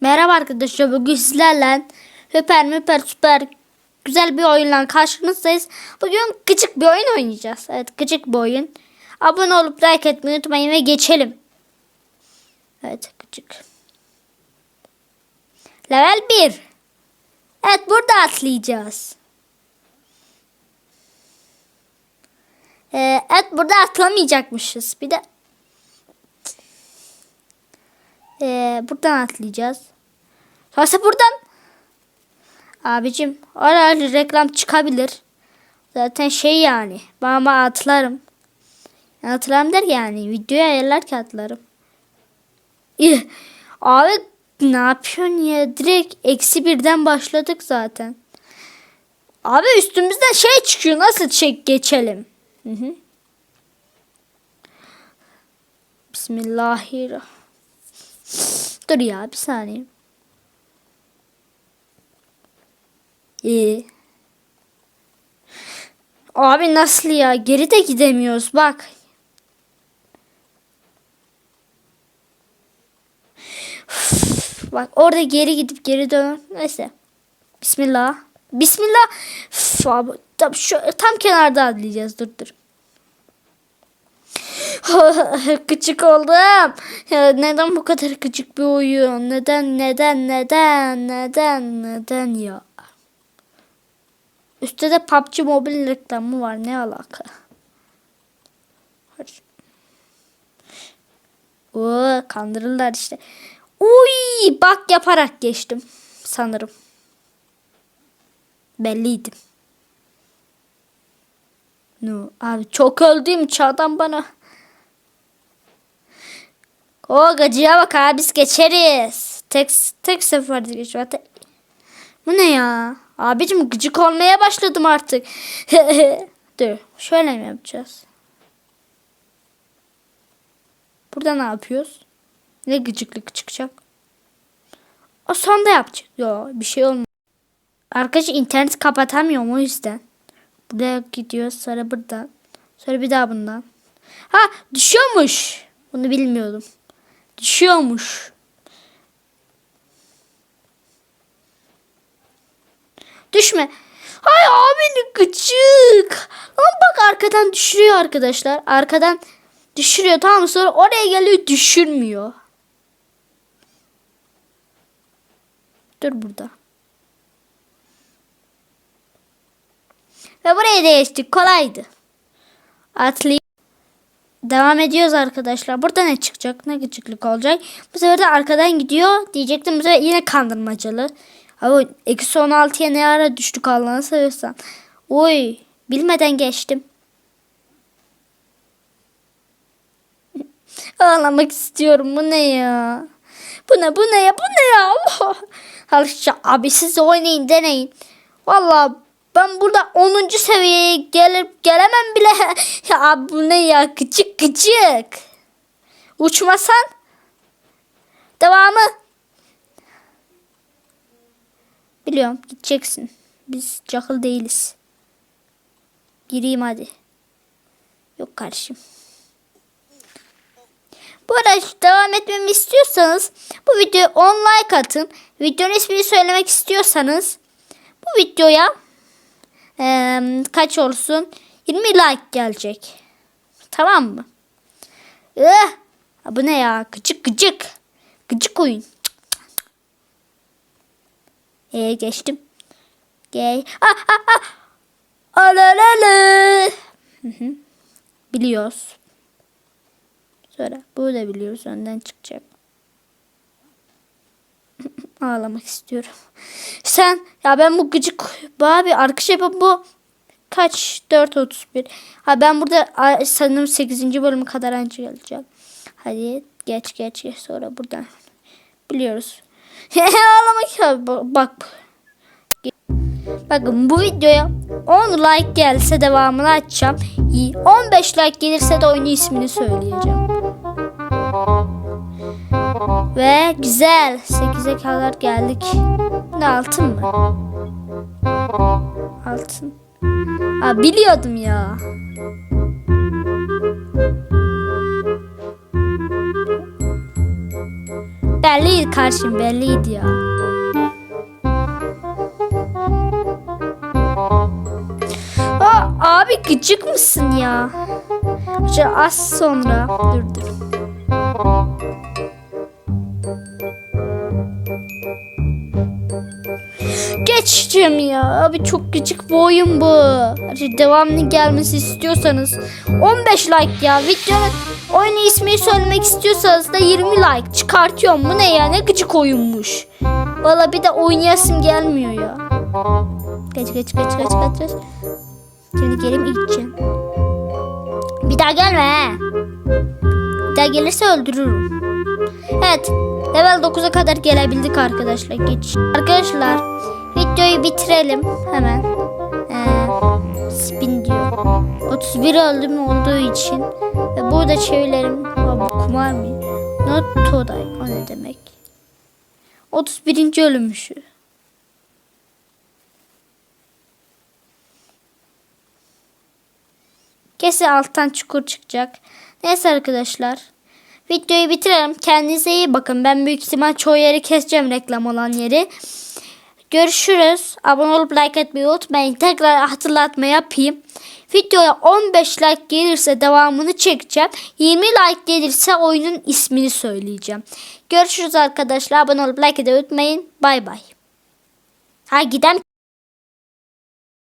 Merhaba arkadaşlar bugün sizlerle süper müper süper güzel bir oyunla karşınızdayız. Bugün gıcık bir oyun oynayacağız. Evet gıcık bir oyun. Abone olup like etmeyi unutmayın ve geçelim. Evet gıcık. Level 1. Evet burada atlayacağız. Ee, evet burada atlamayacakmışız. Bir de ee, buradan atlayacağız. Sonra buradan. Abicim ara reklam çıkabilir. Zaten şey yani. Bana atlarım. Atlarım der yani. Videoya ayarlarken atlarım. İh. Abi ne yapıyorsun ya? Direkt eksi birden başladık zaten. Abi üstümüzden şey çıkıyor. Nasıl çek geçelim? Hı hı. Bismillahirrahmanirrahim. Dur ya bir saniye. İyi. Abi nasıl ya? Geri de gidemiyoruz bak. Üf, bak orada geri gidip geri dön. Neyse. Bismillah. Bismillah. Üf, abi, tam, şu, tam kenarda atlayacağız. Dur dur. Küçük oldum. Ya neden bu kadar küçük bir oyun? Neden, neden, neden, neden, neden ya? Üstte de PUBG Mobile reklamı var. Ne alaka? Oo, kandırırlar işte. Uy, bak yaparak geçtim sanırım. Belliydim. No, abi çok öldüğüm çağdan bana. O gacıya bak abi biz geçeriz. Tek, tek seferde geçiyor. Bu ne ya? Abicim gıcık olmaya başladım artık. Dur şöyle mi yapacağız? Burada ne yapıyoruz? Ne gıcıklık çıkacak? O sonda yapacak. Yo bir şey olmaz. Arkadaş internet kapatamıyorum o yüzden. Buraya gidiyoruz sonra buradan. Sonra bir daha bundan. Ha düşüyormuş. Bunu bilmiyordum. Düşüyormuş. Düşme. Hay abi gıcık. Ama bak arkadan düşürüyor arkadaşlar. Arkadan düşürüyor tamam? Sonra oraya geliyor düşürmüyor. Dur burada. Ve buraya değiştik. Kolaydı. Atlayıp devam ediyoruz arkadaşlar. Burada ne çıkacak? Ne gıcıklık olacak? Bu sefer de arkadan gidiyor. Diyecektim bu sefer yine kandırmacalı. Abi eksi 16'ya ne ara düştük Allah'ını seversen. Oy bilmeden geçtim. Ağlamak istiyorum. Bu ne ya? Bu ne bu ne ya? Bu ne ya? Alışça abi siz oynayın deneyin. Vallahi ben burada 10. seviyeye gelip gelemem bile. ya bu ne ya? Küçük küçük. Uçmasan. Devamı. Biliyorum gideceksin. Biz cakıl değiliz. Gireyim hadi. Yok kardeşim. Bu arada devam etmemi istiyorsanız bu videoya 10 like atın. Videonun ismini söylemek istiyorsanız bu videoya e, kaç olsun 20 like gelecek. Tamam mı? Eh, bu ne ya? Gıcık gıcık. Gıcık oyun. Ee, geçtim. Gel. Ah ah ah. Alalala. Hı. Biliyoruz. Sonra bu da biliyoruz önden çıkacak. Ağlamak istiyorum. Sen ya ben bu gıcık bu abi arkadaş yapıp bu kaç 4.31 ha ben burada sanırım 8. bölümü kadar önce geleceğim. Hadi geç geç geç sonra buradan biliyoruz. Ağlamak ya bak. Bakın bu videoya 10 like gelse devamını açacağım. 15 like gelirse de oyunun ismini söyleyeceğim. Ve güzel 8'e kadar geldik. Ne altın mı? Altın. Aa, biliyordum ya. belliydi karşım belliydi ya. Aa, abi gıcık mısın ya? Az sonra dur dur. Geçeceğim ya. Abi çok küçük bir oyun bu. Şey, devamlı gelmesi istiyorsanız 15 like ya. Videonun oyun ismini söylemek istiyorsanız da 20 like çıkartıyorum. Bu ne ya? Ne gıcık oyunmuş. Valla bir de oynayasım gelmiyor ya. Geç geç geç geç geç. geç. Şimdi geri mi gideceğim? Bir daha gelme he. Bir daha gelirse öldürürüm. Evet. Level 9'a kadar gelebildik arkadaşlar. Geç. Arkadaşlar videoyu bitirelim hemen. Ee, spin diyor. 31 öldüm olduğu için. Ve burada çevirilerim. Bu kumar mı? Not Today. O ne demek? 31. ölümüşü. Kesin alttan çukur çıkacak. Neyse arkadaşlar. Videoyu bitirelim. Kendinize iyi bakın. Ben büyük ihtimal çoğu yeri keseceğim reklam olan yeri. Görüşürüz. Abone olup like etmeyi unutmayın. Tekrar hatırlatma yapayım. Videoya 15 like gelirse devamını çekeceğim. 20 like gelirse oyunun ismini söyleyeceğim. Görüşürüz arkadaşlar. Abone olup like etmeyi unutmayın. Bay bay. Ha giden